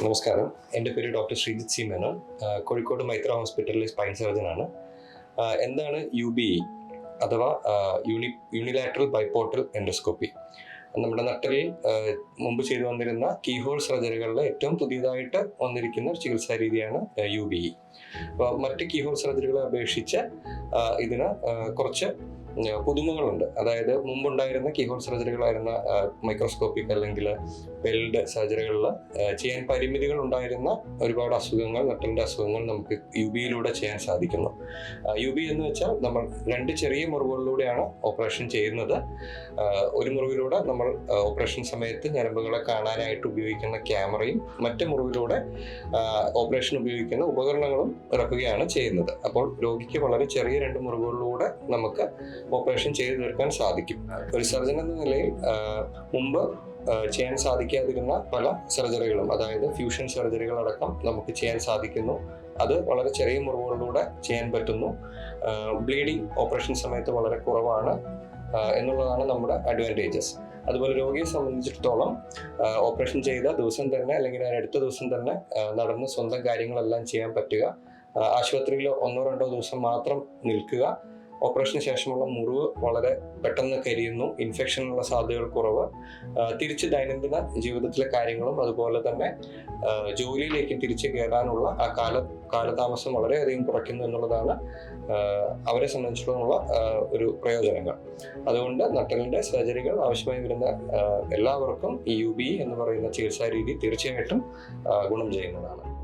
നമസ്കാരം. എന്റെ പേര് ഡോക്ടർ ശ്രീജിത് സി മേനോൻ. കോഴിക്കോട് മൈത്ര ഹോസ്പിറ്റലിലെ സ്പൈൻ സർജനാണ് എന്താണ് യു ബി ഇ അഥവാ യൂണി യൂണിലാറ്ററൽ ബൈപ്പോട്ടൽ എൻഡോസ്കോപ്പി നമ്മുടെ നട്ടലിൽ മുമ്പ് ചെയ്തു വന്നിരുന്ന കീഹോൾ സർജറികളിലെ ഏറ്റവും പുതിയതായിട്ട് വന്നിരിക്കുന്ന ഒരു ചികിത്സാ രീതിയാണ് യു ബി ഇ. അപ്പോൾ മറ്റ് കീഹോൾ സർജറികളെ അപേക്ഷിച്ച് ഇതിന് കുറച്ച് പുതുമകളുണ്ട് അതായത് മുമ്പുണ്ടായിരുന്ന കീഹോൾ സർജറികളായിരുന്ന മൈക്രോസ്കോപ്പിക് അല്ലെങ്കിൽ വെൽഡ് സർജറികളിൽ ചെയ്യാൻ പരിമിതികൾ ഉണ്ടായിരുന്ന ഒരുപാട് അസുഖങ്ങൾ നട്ടലിന്റെ അസുഖങ്ങൾ നമുക്ക് യു ബിയിലൂടെ ചെയ്യാൻ സാധിക്കുന്നു. യു ബി എന്ന് വെച്ചാൽ നമ്മൾ രണ്ട് ചെറിയ മുറിവുകളിലൂടെയാണ് ഓപ്പറേഷൻ ചെയ്യുന്നത്. ഒരു മുറിവിലൂടെ നമ്മൾ ഓപ്പറേഷൻ സമയത്ത് ഞരമ്പുകളെ കാണാനായിട്ട് ഉപയോഗിക്കുന്ന ക്യാമറയും മറ്റു മുറിവിലൂടെ ഓപ്പറേഷൻ ഉപയോഗിക്കുന്ന ഉപകരണങ്ങളും ഇറക്കുകയാണ് ചെയ്യുന്നത്. അപ്പോൾ രോഗിക്ക് വളരെ ചെറിയ രണ്ട് മുറിവുകളിലൂടെ നമുക്ക് ഓപ്പറേഷൻ ചെയ്തു തീർക്കാൻ സാധിക്കും. ഒരു സർജൻ എന്ന നിലയിൽ മുമ്പ് ചെയ്യാൻ സാധിക്കാതിരുന്ന പല സർജറികളും അതായത് ഫ്യൂഷൻ സർജറികൾ അടക്കം നമുക്ക് ചെയ്യാൻ സാധിക്കുന്നു. അത് വളരെ ചെറിയ മുറിവുകളിലൂടെ ചെയ്യാൻ പറ്റുന്നു. ബ്ലീഡിംഗ് ഓപ്പറേഷൻ സമയത്ത് വളരെ കുറവാണ് എന്നുള്ളതാണ് നമ്മുടെ അഡ്വാന്റേജസ്. അതുപോലെ രോഗിയെ സംബന്ധിച്ചിടത്തോളം ഓപ്പറേഷൻ ചെയ്ത ദിവസം തന്നെ അല്ലെങ്കിൽ അടുത്ത ദിവസം തന്നെ നടന്ന് സ്വന്തം കാര്യങ്ങളെല്ലാം ചെയ്യാൻ പറ്റുക. ആശുപത്രിയിൽ ഒന്നോ രണ്ടോ ദിവസം മാത്രം നിൽക്കുക. ഓപ്പറേഷന് ശേഷമുള്ള മുറിവ് വളരെ പെട്ടെന്ന് കരിയുന്നു. ഇൻഫെക്ഷനുള്ള സാധ്യതകൾ കുറവ്. തിരിച്ച് ദൈനംദിന ജീവിതത്തിലെ കാര്യങ്ങളും അതുപോലെ തന്നെ ജോലിയിലേക്ക് തിരിച്ചു കയറാനുള്ള ആ കാല കാലതാമസം വളരെയധികം കുറയ്ക്കുന്നു എന്നുള്ളതാണ് അവരെ സംബന്ധിച്ചിടത്തോളം ഒരു പ്രയോജനങ്ങൾ. അതുകൊണ്ട് നട്ടലിന്റെ സർജറികൾ ആവശ്യമായി വരുന്ന എല്ലാവർക്കും ഈ യു ബി എന്ന് പറയുന്ന ചികിത്സാ രീതി തീർച്ചയായിട്ടും ഗുണം ചെയ്യുന്നതാണ്.